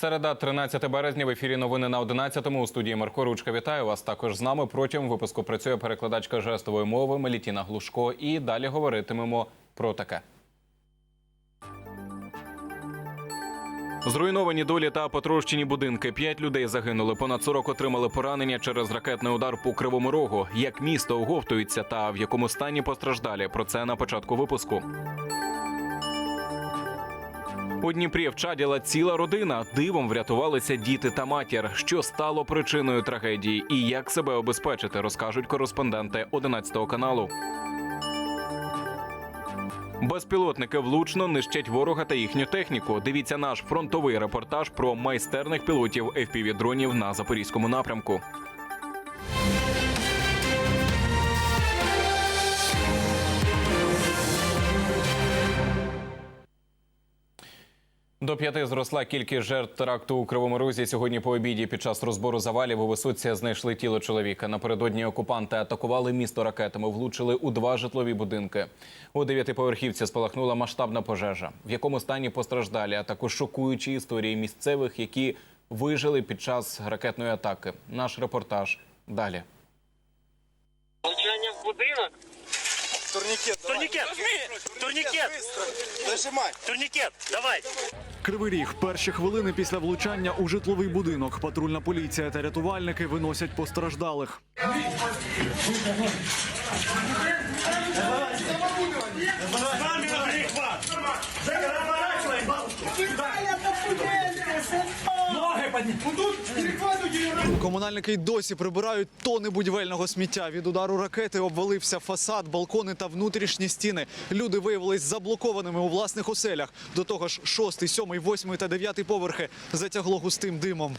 Середа, 13 березня. В ефірі новини на 11-му. У студії Марко Ручка. Вітаю вас. Також з нами протягом випуску працює перекладачка жестової мови Мелітіна Глушко. І далі говоритимемо про таке. Зруйновані долі та потрощені будинки. П'ять людей загинули. Понад 40 отримали поранення через ракетний удар по кривому рогу. Як місто оговтується та в якому стані постраждалі. Про це на початку випуску. У Дніпрі вчаділа ціла родина. Дивом врятувалися діти та матір. Що стало причиною трагедії і як себе обезпечити, розкажуть кореспонденти 11 каналу. Безпілотники влучно нищать ворога та їхню техніку. Дивіться наш фронтовий репортаж про майстерних пілотів fpv дронів на запорізькому напрямку. До п'яти зросла кількість жертв теракту у Кривому Розі. Сьогодні по обіді під час розбору завалів у Висоція знайшли тіло чоловіка. Напередодні окупанти атакували місто ракетами, влучили у два житлові будинки. У дев'ятиповерхівці спалахнула масштабна пожежа. В якому стані постраждалі, а також шокуючі історії місцевих, які вижили під час ракетної атаки. Наш репортаж далі. Влучання в будинок. Турникет, давай. Турникет! Турникет! Турникет, давай! Кривий ріг. Перші хвилини після влучання у житловий будинок. Патрульна поліція та рятувальники виносять постраждалих. Комунальники й досі прибирають тони будівельного сміття. Від удару ракети обвалився фасад, балкони та внутрішні стіни. Люди виявились заблокованими у власних оселях. До того ж, шостий, сьомий, восьмий та дев'ятий поверхи затягло густим димом.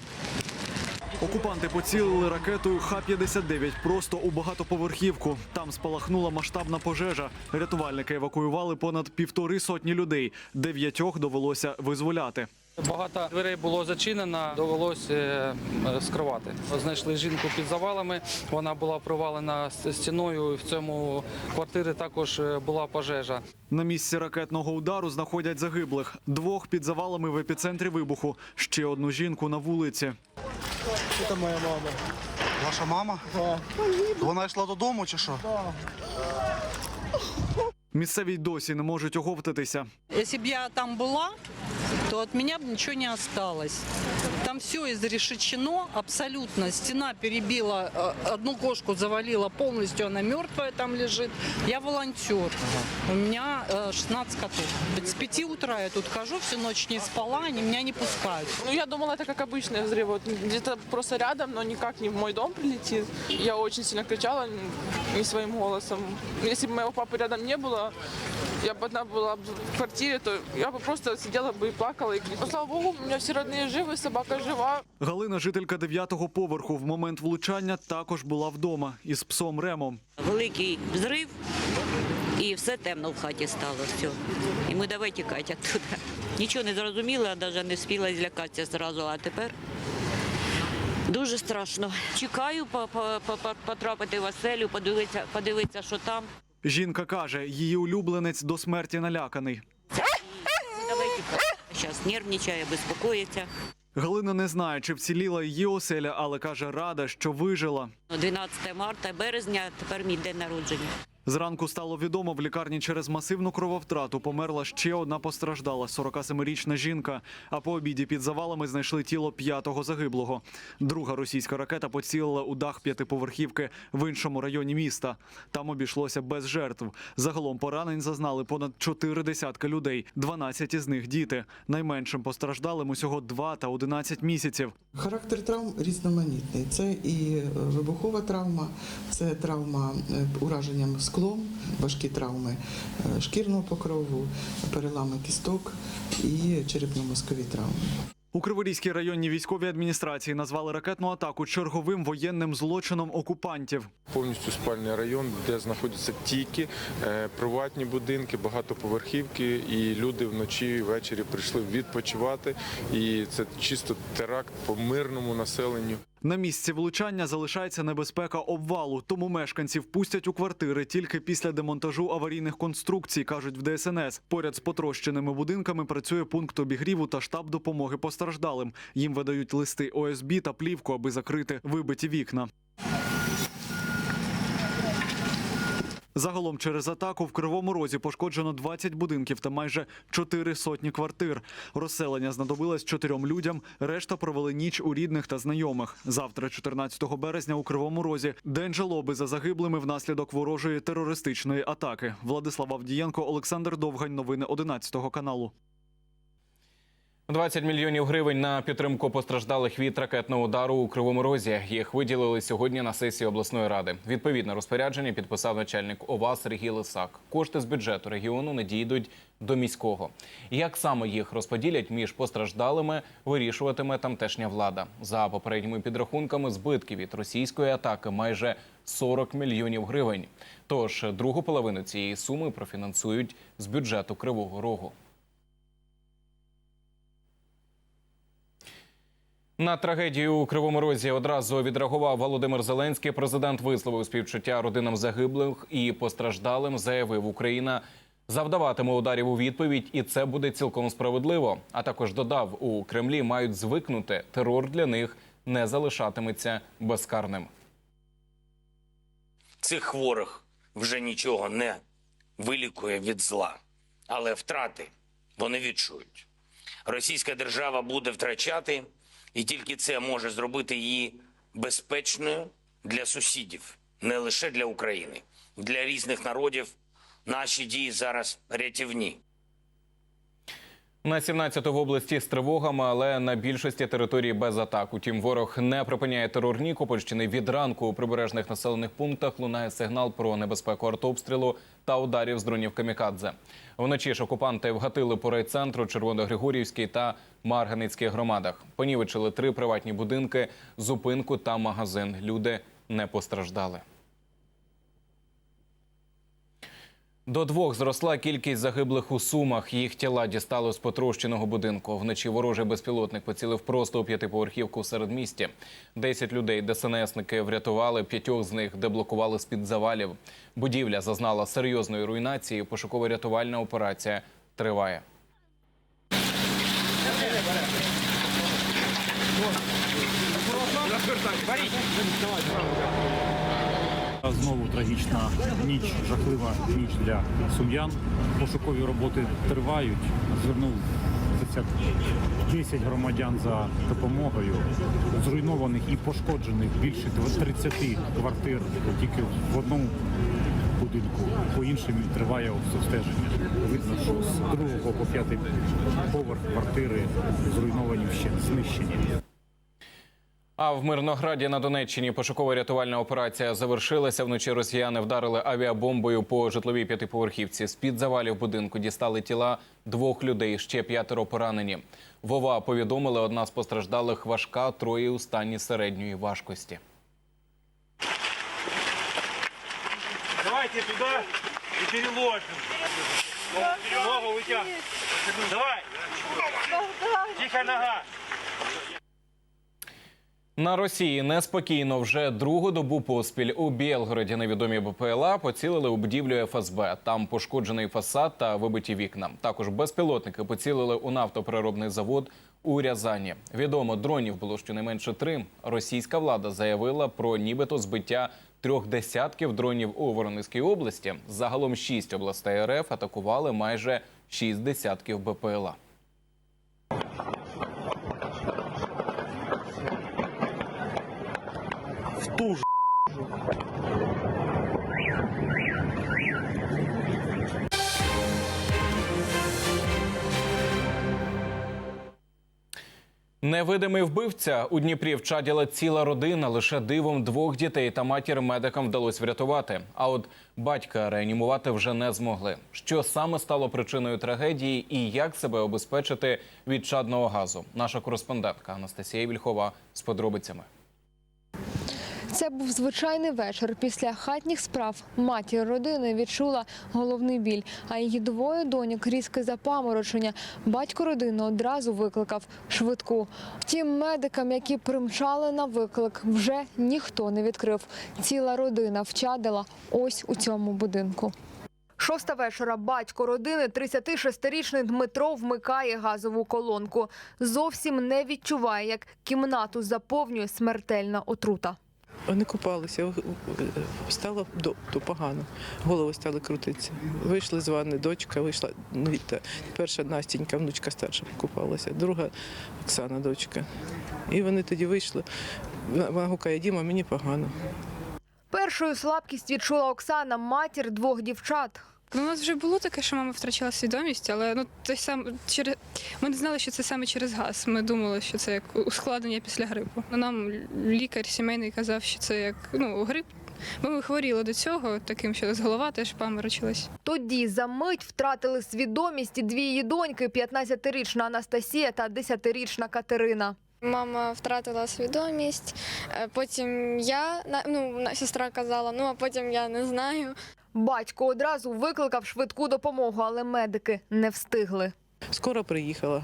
Окупанти поцілили ракетою Х-59 просто у багатоповерхівку. Там спалахнула масштабна пожежа. Рятувальники евакуювали понад півтори сотні людей. Дев'ятьох довелося визволяти. Багато дверей було зачинено, довелося е, скривати. Знайшли жінку під завалами. Вона була провалена с- стіною. В цьому квартирі також е, була пожежа. На місці ракетного удару знаходять загиблих. Двох під завалами в епіцентрі вибуху. Ще одну жінку на вулиці. Это моя мама. Ваша мама? Да. Вона йшла додому чи що? Місцеві й досі не можуть оговтатися. Если бы я там была, То от меня ничего не осталось. Там все изрешечено абсолютно. Стена перебила, э, одну кошку завалила полностью, она мертвая там лежит. Я волонтер. У меня э, 16 котов. С 5 утра я тут хожу, всю ночь не спала, они меня не пускают. Ну, я думала, это как обычный взрыв. Вот где-то просто рядом, но никак не в мой дом прилетит. Я очень сильно кричала не своим голосом. Если бы моего папы рядом не было, я бы одна была б в квартире, то я бы просто сидела бы и плакала. И... кричала. Слава богу, у меня все родные живы, собака жива. Галина, жителька дев'ятого поверху, в момент влучання також була вдома із псом Ремом. великий взрив, і все темно в хаті стало. Все. І ми давай тікати оттуда. Нічого не зрозуміла, навіть не встигла злякатися зразу, а тепер дуже страшно. Чекаю по- по- по- по- потрапити в оселю, подивитися, подивитися, що там. Жінка каже, її улюбленець до смерті наляканий. Давайте. Зараз нервничає, безпокоїться. Галина не знає, чи вціліла її оселя, але каже, рада, що вижила. 12 марта, березня, тепер мій день народження. Зранку стало відомо, в лікарні через масивну крововтрату померла ще одна постраждала 47-річна жінка. А по обіді під завалами знайшли тіло п'ятого загиблого. Друга російська ракета поцілила у дах п'ятиповерхівки в іншому районі міста. Там обійшлося без жертв. Загалом поранень зазнали понад чотири десятки людей. 12 із них діти. Найменшим постраждалим усього 2 та 11 місяців. Характер травм різноманітний. Це і е, вибухова травма, це травма е, ураженням склом, важкі травми е, шкірного покрову, перелами кісток і черепно-мозкові травми. У Криворізькій районній військовій адміністрації назвали ракетну атаку черговим воєнним злочином окупантів. Повністю спальний район, де знаходяться тільки е, приватні будинки, багатоповерхівки, і люди вночі і ввечері прийшли відпочивати. І це чисто теракт по мирному населенню. На місці влучання залишається небезпека обвалу, тому мешканців пустять у квартири тільки після демонтажу аварійних конструкцій, кажуть в ДСНС. Поряд з потрощеними будинками працює пункт обігріву та штаб допомоги постраждалим. Їм видають листи ОСБ та плівку, аби закрити вибиті вікна. Загалом через атаку в Кривому Розі пошкоджено 20 будинків та майже 4 сотні квартир. Розселення знадобилось чотирьом людям. Решта провели ніч у рідних та знайомих. Завтра, 14 березня, у Кривому Розі день жалоби за загиблими внаслідок ворожої терористичної атаки. Владислав Авдієнко, Олександр Довгань. Новини 11 каналу. 20 мільйонів гривень на підтримку постраждалих від ракетного удару у Кривому Розі. Їх виділили сьогодні на сесії обласної ради. Відповідне розпорядження підписав начальник ОВА Сергій Лисак. Кошти з бюджету регіону надійдуть до міського. Як саме їх розподілять між постраждалими, вирішуватиме тамтешня влада. За попередніми підрахунками, збитки від російської атаки майже 40 мільйонів гривень. Тож другу половину цієї суми профінансують з бюджету Кривого Рогу. На трагедію у Кривому Розі одразу відреагував Володимир Зеленський. Президент висловив співчуття родинам загиблих і постраждалим. Заявив, Україна завдаватиме ударів у відповідь, і це буде цілком справедливо. А також додав, у Кремлі мають звикнути. Терор для них не залишатиметься безкарним. Цих хворих вже нічого не вилікує від зла, але втрати вони відчують. Російська держава буде втрачати, і тільки це може зробити її безпечною для сусідів, не лише для України, для різних народів. Наші дії зараз рятівні. На 17 в області з тривогами, але на більшості територій без атак. Утім, ворог не припиняє терор Нікопольщини. Від ранку у прибережних населених пунктах лунає сигнал про небезпеку артобстрілу та ударів з дронів камікадзе. Вночі ж окупанти вгатили по райцентру, Червоногригорівській та Марганицькій громадах. Понівечили три приватні будинки, зупинку та магазин. Люди не постраждали. До двох зросла кількість загиблих у Сумах. Їх тіла дістали з потрощеного будинку. Вночі ворожий безпілотник поцілив просто у п'ятиповерхівку в середмісті. Десять людей ДСНСники врятували, п'ятьох з них деблокували з-під завалів. Будівля зазнала серйозної руйнації. Пошуково-рятувальна операція триває. Знову трагічна ніч, жахлива ніч для сум'ян. Пошукові роботи тривають. Звернувся 10 громадян за допомогою. Зруйнованих і пошкоджених більше 30 квартир тільки в одному будинку. По іншим триває обстеження. Видно, що з другого по п'ятий поверх квартири зруйновані ще знищені. А в Мирнограді на Донеччині пошуково-рятувальна операція завершилася. Вночі росіяни вдарили авіабомбою по житловій п'ятиповерхівці. З під завалів будинку дістали тіла двох людей. Ще п'ятеро поранені. Вова повідомили, одна з постраждалих важка, троє у стані середньої важкості. Давайте туда и переложим. Ногу вытягивай. Давай. Тихо нога. На Росії неспокійно вже другу добу поспіль у Білгороді невідомі БПЛА поцілили у будівлю ФСБ. Там пошкоджений фасад та вибиті вікна. Також безпілотники поцілили у нафтопереробний завод у Рязані. Відомо, дронів було щонайменше три. Російська влада заявила про нібито збиття трьох десятків дронів у Воронезькій області. Загалом шість областей РФ атакували майже шість десятків БПЛА. Невидимий вбивця у Дніпрі вчаділа ціла родина. Лише дивом двох дітей та матір медикам вдалося врятувати. А от батька реанімувати вже не змогли. Що саме стало причиною трагедії і як себе обезпечити від чадного газу? Наша кореспондентка Анастасія Вільхова з подробицями. Це був звичайний вечір. Після хатніх справ матір родини відчула головний біль, а її двоє доньок різке запаморочення. Батько родини одразу викликав швидку. Втім, медикам, які примчали на виклик, вже ніхто не відкрив. Ціла родина вчадила ось у цьому будинку. Шоста вечора батько родини, 36-річний Дмитро, вмикає газову колонку. Зовсім не відчуває, як кімнату заповнює смертельна отрута. Вони купалися, стало до, до погано. Голови стали крутитися. Вийшли з ванни, дочка вийшла. ну, Перша Настінька, внучка старша, купалася, друга Оксана, дочка. І вони тоді вийшли. Вона гукає, Діма, мені погано. Першою слабкість відчула Оксана, матір двох дівчат. Ну, у нас вже було таке, що мама втрачала свідомість, але ну той сам через ми не знали, що це саме через газ. Ми думали, що це як ускладнення після грипу. Ну, Нам лікар сімейний казав, що це як ну грип. Бо ми хворіли до цього, таким, що з голова теж паморочилась. Тоді за мить втратили свідомість дві її доньки, 15-річна Анастасія та 10-річна Катерина. Мама втратила свідомість. е, Потім я ну сестра казала, ну а потім я не знаю. Батько одразу викликав швидку допомогу, але медики не встигли. Скоро приїхала,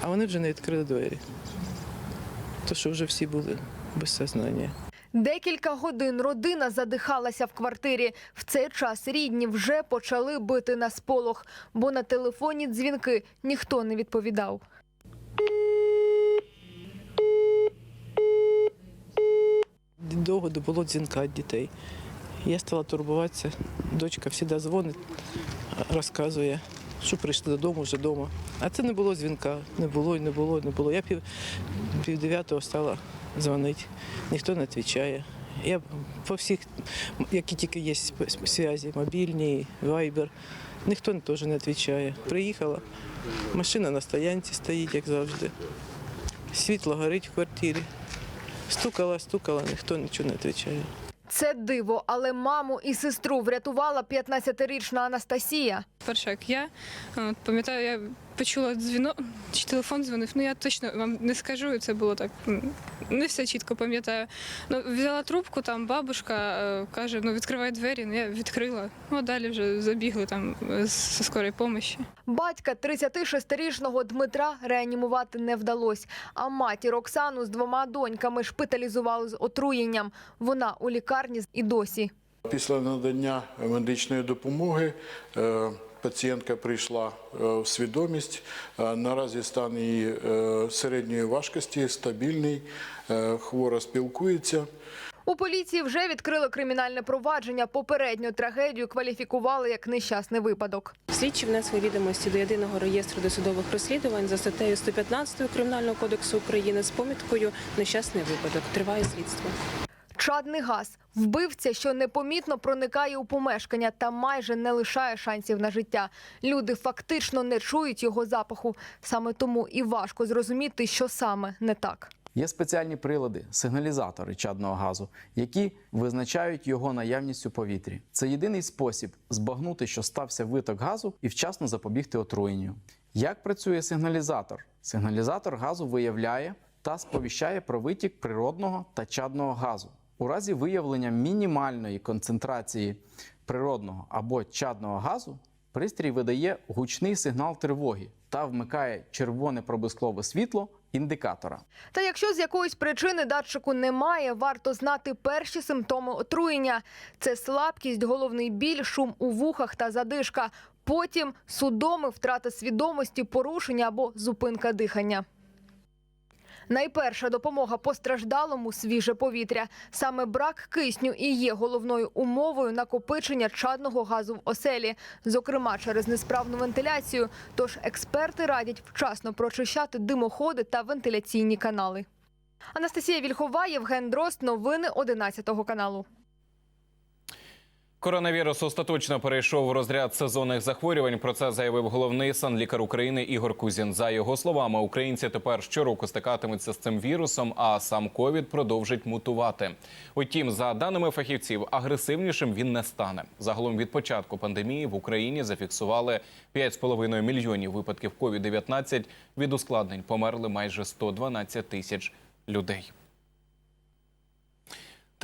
а вони вже не відкрили двері. То що вже всі були без сознання. Декілька годин родина задихалася в квартирі. В цей час рідні вже почали бити на сполох, бо на телефонні дзвінки ніхто не відповідав. Довго було дзвінка від дітей. Я стала турбуватися. Дочка завжди дзвонить, розказує, що прийшли додому, вже вдома. А це не було дзвінка, не було, і не було, і не було. Я пів, пів дев'ятого стала дзвонити, ніхто не відповідає. Я по всіх, які тільки є зв'язі, мобільні, вайбер, ніхто теж не відповідає. Приїхала, машина на стоянці стоїть, як завжди. Світло горить в квартирі. Стукала, стукала, ніхто нічого не відповідає. Це диво, але маму і сестру врятувала 15-річна Анастасія. Перше, як я пам'ятаю, я почула дзвінок, чи телефон дзвонив. Ну я точно вам не скажу, це було так. Не все чітко пам'ятаю. Ну, взяла трубку, там бабушка е, каже: ну відкривай двері. Ну я відкрила. Ну а далі вже забігли там е, з скорої помощі. Батька 36-річного Дмитра реанімувати не вдалося, а матір Оксану з двома доньками шпиталізували з отруєнням. Вона у лікарні і досі. Після надання медичної допомоги е, пацієнтка прийшла е, в свідомість. Е, Наразі стан її е, середньої важкості, стабільний, хвора спілкується. У поліції вже відкрили кримінальне провадження. Попередню трагедію кваліфікували як нещасний випадок. Слідчі внесли відомості до єдиного реєстру досудових розслідувань за статтею 115 Кримінального кодексу України з поміткою Нещасний випадок. Триває слідство. Чадний газ вбивця, що непомітно проникає у помешкання та майже не лишає шансів на життя. Люди фактично не чують його запаху. Саме тому і важко зрозуміти, що саме не так. Є спеціальні прилади, сигналізатори чадного газу, які визначають його наявність у повітрі. Це єдиний спосіб збагнути, що стався виток газу, і вчасно запобігти отруєнню. Як працює сигналізатор? Сигналізатор газу виявляє та сповіщає про витік природного та чадного газу. У разі виявлення мінімальної концентрації природного або чадного газу пристрій видає гучний сигнал тривоги та вмикає червоне проблискове світло індикатора. Та якщо з якоїсь причини датчику немає, варто знати перші симптоми отруєння: це слабкість, головний біль, шум у вухах та задишка. Потім судоми, втрата свідомості, порушення або зупинка дихання. Найперша допомога постраждалому свіже повітря. Саме брак кисню і є головною умовою накопичення чадного газу в оселі, зокрема через несправну вентиляцію. Тож експерти радять вчасно прочищати димоходи та вентиляційні канали. Анастасія Вільхова, Євген Дрозд. Новини 11 каналу. Коронавірус остаточно перейшов в розряд сезонних захворювань. Про це заявив головний санлікар України Ігор Кузін. За його словами, українці тепер щороку стикатимуться з цим вірусом, а сам ковід продовжить мутувати. Утім, за даними фахівців, агресивнішим він не стане. Загалом від початку пандемії в Україні зафіксували 5,5 мільйонів випадків COVID-19. Від ускладнень померли майже 112 тисяч людей.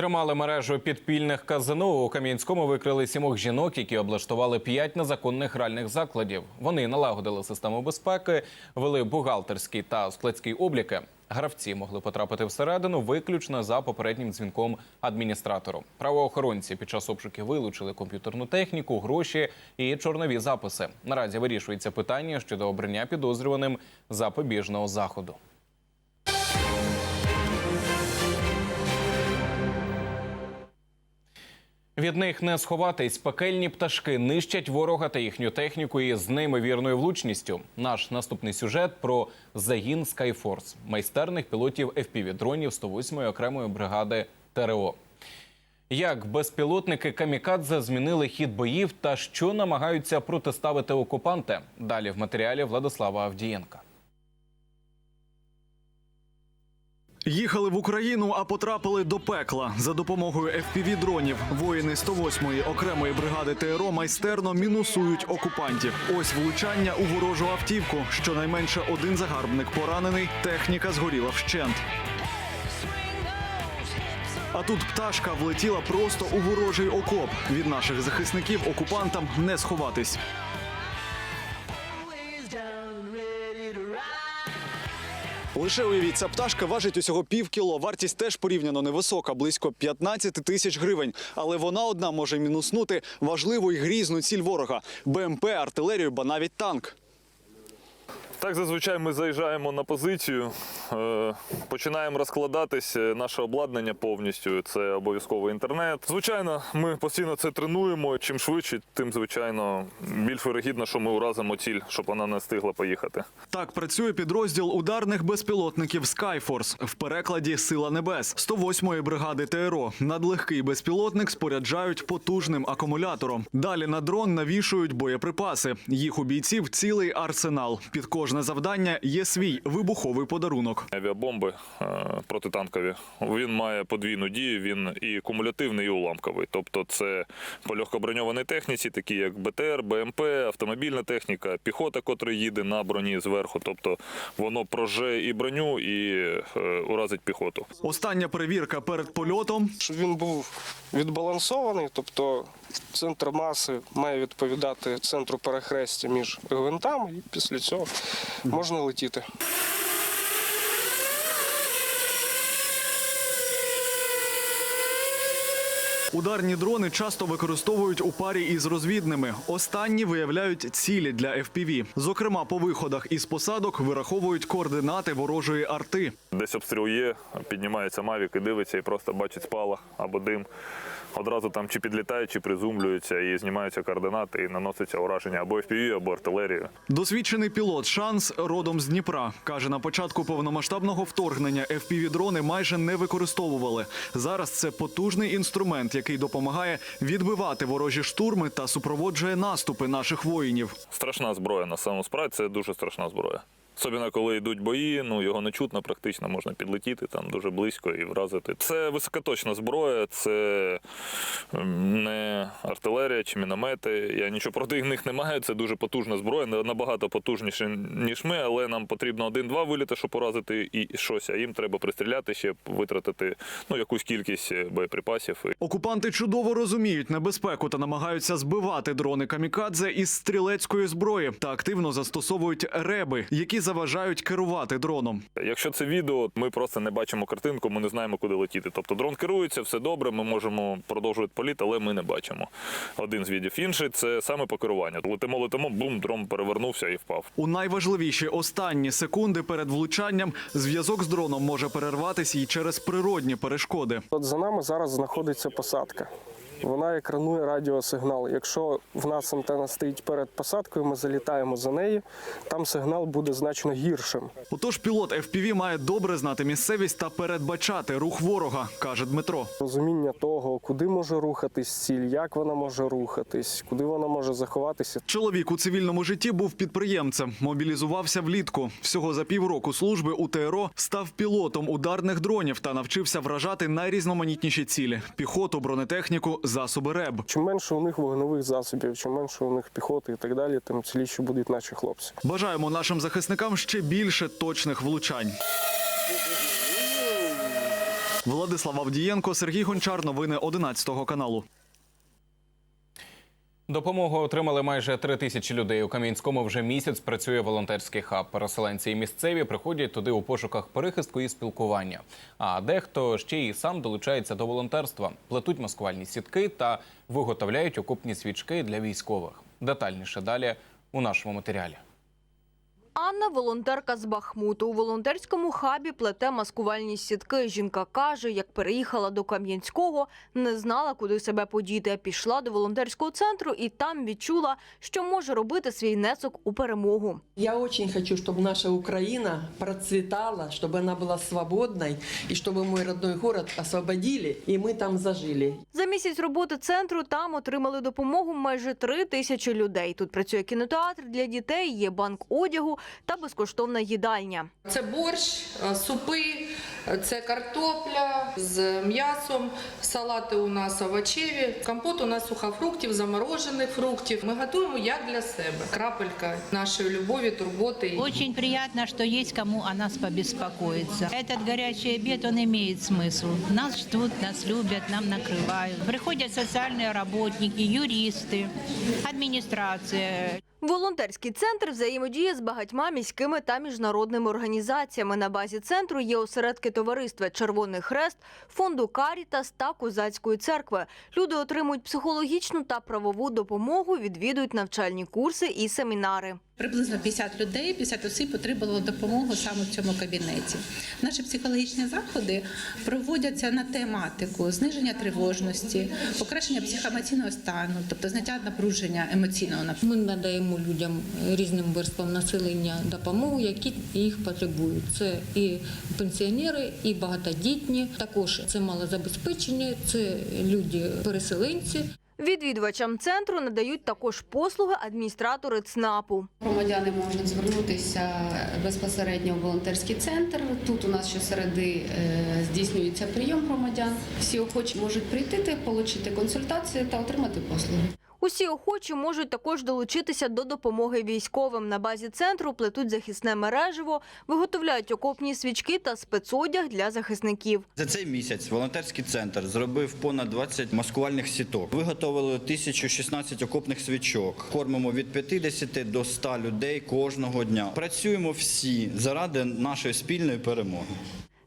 Тримали мережу підпільних казино. У Кам'янському викрили сімох жінок, які облаштували п'ять незаконних гральних закладів. Вони налагодили систему безпеки, вели бухгалтерський та складський обліки. Гравці могли потрапити всередину виключно за попереднім дзвінком адміністратору. Правоохоронці під час обшуків вилучили комп'ютерну техніку, гроші і чорнові записи. Наразі вирішується питання щодо обрання підозрюваним запобіжного заходу. Від них не сховатись. Пекельні пташки нищать ворога та їхню техніку із неймовірною влучністю. Наш наступний сюжет про загін Skyforce – майстерних пілотів FPV-дронів 108-ї окремої бригади ТРО. Як безпілотники камікадзе змінили хід боїв та що намагаються протиставити окупанти? Далі в матеріалі Владислава Авдієнка. Їхали в Україну, а потрапили до пекла. За допомогою FPV-дронів воїни 108-ї окремої бригади ТРО майстерно мінусують окупантів. Ось влучання у ворожу автівку. Щонайменше один загарбник поранений, техніка згоріла вщент. А тут пташка влетіла просто у ворожий окоп. Від наших захисників окупантам не сховатись. Лише уявіть, ця пташка важить усього пів кіло. Вартість теж порівняно невисока, близько 15 тисяч гривень. Але вона одна може мінуснути важливу і грізну ціль ворога: БМП, артилерію, ба навіть танк. Так, зазвичай ми заїжджаємо на позицію, е, починаємо розкладатись наше обладнання повністю. Це обов'язково інтернет. Звичайно, ми постійно це тренуємо. Чим швидше, тим звичайно більш вирогідно, що ми уразимо ціль, щоб вона не встигла поїхати. Так працює підрозділ ударних безпілотників Skyforce, в перекладі Сила небес 108-ї бригади ТРО. Надлегкий безпілотник споряджають потужним акумулятором. Далі на дрон навішують боєприпаси. Їх у бійців цілий арсенал. Під кожне завдання є свій вибуховий подарунок. Авіабомби е, протитанкові. Він має подвійну дію. Він і кумулятивний, і уламковий. Тобто, це по легкоброньованій техніці, такі як БТР, БМП, автомобільна техніка, піхота, котра їде на броні зверху. Тобто воно проже і броню, і е, уразить піхоту. Остання перевірка перед польотом. Щоб він був відбалансований, тобто центр маси має відповідати центру перехрестя між гвинтами, і після цього можна летіти. Ударні дрони часто використовують у парі із розвідними. Останні виявляють цілі для FPV. Зокрема, по виходах із посадок вираховують координати ворожої арти. Десь обстріл є, піднімається мавік і дивиться, і просто бачить спалах або дим. Одразу там чи підлітають, чи призумлюються, і знімаються координати, і наноситься ураження або FPV, або артилерію. Досвідчений пілот Шанс родом з Дніпра каже, на початку повномасштабного вторгнення FPV-дрони майже не використовували. Зараз це потужний інструмент, який допомагає відбивати ворожі штурми та супроводжує наступи наших воїнів. Страшна зброя на самому справді, це дуже страшна зброя. Особливо, коли йдуть бої, ну його не чутно, практично можна підлетіти там дуже близько і вразити. Це високоточна зброя, це ем, не артилерія чи міномети. Я нічого проти них не маю. Це дуже потужна зброя, на- набагато потужніше, ніж ми, але нам потрібно один-два виліти, щоб поразити і щось. А їм треба пристріляти ще витратити ну якусь кількість е, боєприпасів. Окупанти чудово розуміють небезпеку та намагаються збивати дрони камікадзе із стрілецької зброї та активно застосовують реби, які заважають керувати дроном. Якщо це відео, ми просто не бачимо картинку, ми не знаємо, куди летіти. Тобто дрон керується, все добре, ми можемо продовжувати політ, але ми не бачимо. Один з відео. Інший це саме по керуванню. Летимо, летимо, бум, дрон перевернувся і впав. У найважливіші останні секунди перед влучанням зв'язок з дроном може перерватися і через природні перешкоди. От за нами зараз знаходиться посадка. Вона екранує радіосигнал. Якщо в нас антенна стоїть перед посадкою, ми залітаємо за неї, там сигнал буде значно гіршим. Отож, пілот FPV має добре знати місцевість та передбачати рух ворога, каже Дмитро. Розуміння того, куди може рухатись ціль, як вона може рухатись, куди вона може заховатися. Чоловік у цивільному житті був підприємцем, мобілізувався влітку. Всього за півроку служби у ТРО став пілотом ударних дронів та навчився вражати найрізноманітніші цілі: піхоту, бронетехніку, засоби РЕБ. Чим менше у них вогневих засобів, чим менше у них піхоти і так далі, тим ціліші будуть наші хлопці. Бажаємо нашим захисникам ще більше точних влучань. Владислав Авдієнко, Сергій Гончар. Новини 11 каналу. Допомогу отримали майже три тисячі людей. У Кам'янському вже місяць працює волонтерський хаб. Переселенці і місцеві приходять туди у пошуках перехистку і спілкування. А дехто ще й сам долучається до волонтерства, плетуть маскувальні сітки та виготовляють окупні свічки для військових. Детальніше далі у нашому матеріалі. Анна волонтерка з Бахмуту. У волонтерському хабі плете маскувальні сітки. Жінка каже, як переїхала до Кам'янського, не знала, куди себе подіти. Пішла до волонтерського центру і там відчула, що може робити свій внесок у перемогу. Я очень хочу, чтобы наша Украина процветала, чтобы она была свободной, и чтобы мой родной город освободили, и мы там зажили. За місяць роботи центру там отримали допомогу майже три тисячі людей. Тут працює кінотеатр для дітей, є банк одягу та безкоштовна їдальня. Це борщ, е, супи, е, це картопля з м'ясом, салати у нас овочеві, компот у нас сухофруктів, заморожених фруктів. Ми готуємо як для себе. Крапелька нашої любові, турботи. Очень приятно, что есть кому о нас побеспокоиться. Этот горячий обед, он имеет смысл. Нас ждут, нас любят, нам накрывают. Приходят социальные работники, юристы, администрация. Волонтерський центр взаємодіє з багатьма міськими та міжнародними організаціями. На базі центру є осередки товариства Червоний Хрест, фонду Карітас та Козацької церкви. Люди отримують психологічну та правову допомогу, відвідують навчальні курси і семінари. Приблизно 50 людей, 50 осіб отримало допомогу саме в цьому кабінеті. Наші психологічні заходи проводяться на тематику зниження тривожності, покращення психоемоційного стану, тобто зняття напруження емоційного. Ми надаємо людям різним верствам населення допомогу, які їх потребують. Це і пенсіонери, і багатодітні. Також це малозабезпечені, це люди-переселенці. Відвідувачам центру надають також послуги адміністратори ЦНАПу. Громадяни можуть звернутися безпосередньо в волонтерський центр. Тут у нас щосереди е, здійснюється прийом громадян. Всі охочі можуть прийти, отримати консультацію та отримати послуги. Усі охочі можуть також долучитися до допомоги військовим. На базі центру плетуть захисне мереживо, виготовляють окопні свічки та спецодяг для захисників. За цей місяць волонтерський центр зробив понад 20 маскувальних сіток. Виготовили 1016 окопних свічок. Кормимо від 50 до 100 людей кожного дня. Працюємо всі заради нашої спільної перемоги.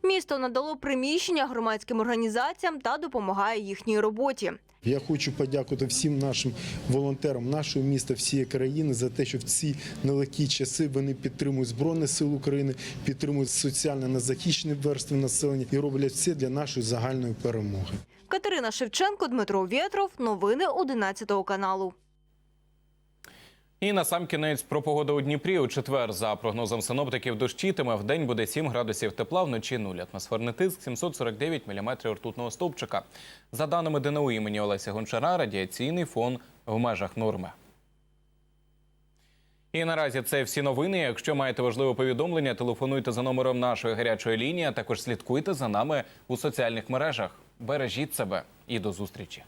Місто надало приміщення громадським організаціям та допомагає їхній роботі. Я хочу подякувати всім нашим волонтерам нашого міста, всієї країни за те, що в ці нелегкі часи вони підтримують Збройні Сили України, підтримують соціально незахищені верстви населення і роблять все для нашої загальної перемоги. Катерина Шевченко, Дмитро Вєтров. Новини 11 каналу. І на сам кінець про погоду у Дніпрі у четвер. За прогнозом синоптиків дощитиме. В день буде 7 градусів тепла, вночі 0. Атмосферний тиск 749 міліметрів ртутного стовпчика. За даними ДНУ імені Олеся Гончара, радіаційний фон в межах норми. І наразі це всі новини. Якщо маєте важливе повідомлення, телефонуйте за номером нашої гарячої лінії. Також слідкуйте за нами у соціальних мережах. Бережіть себе і до зустрічі.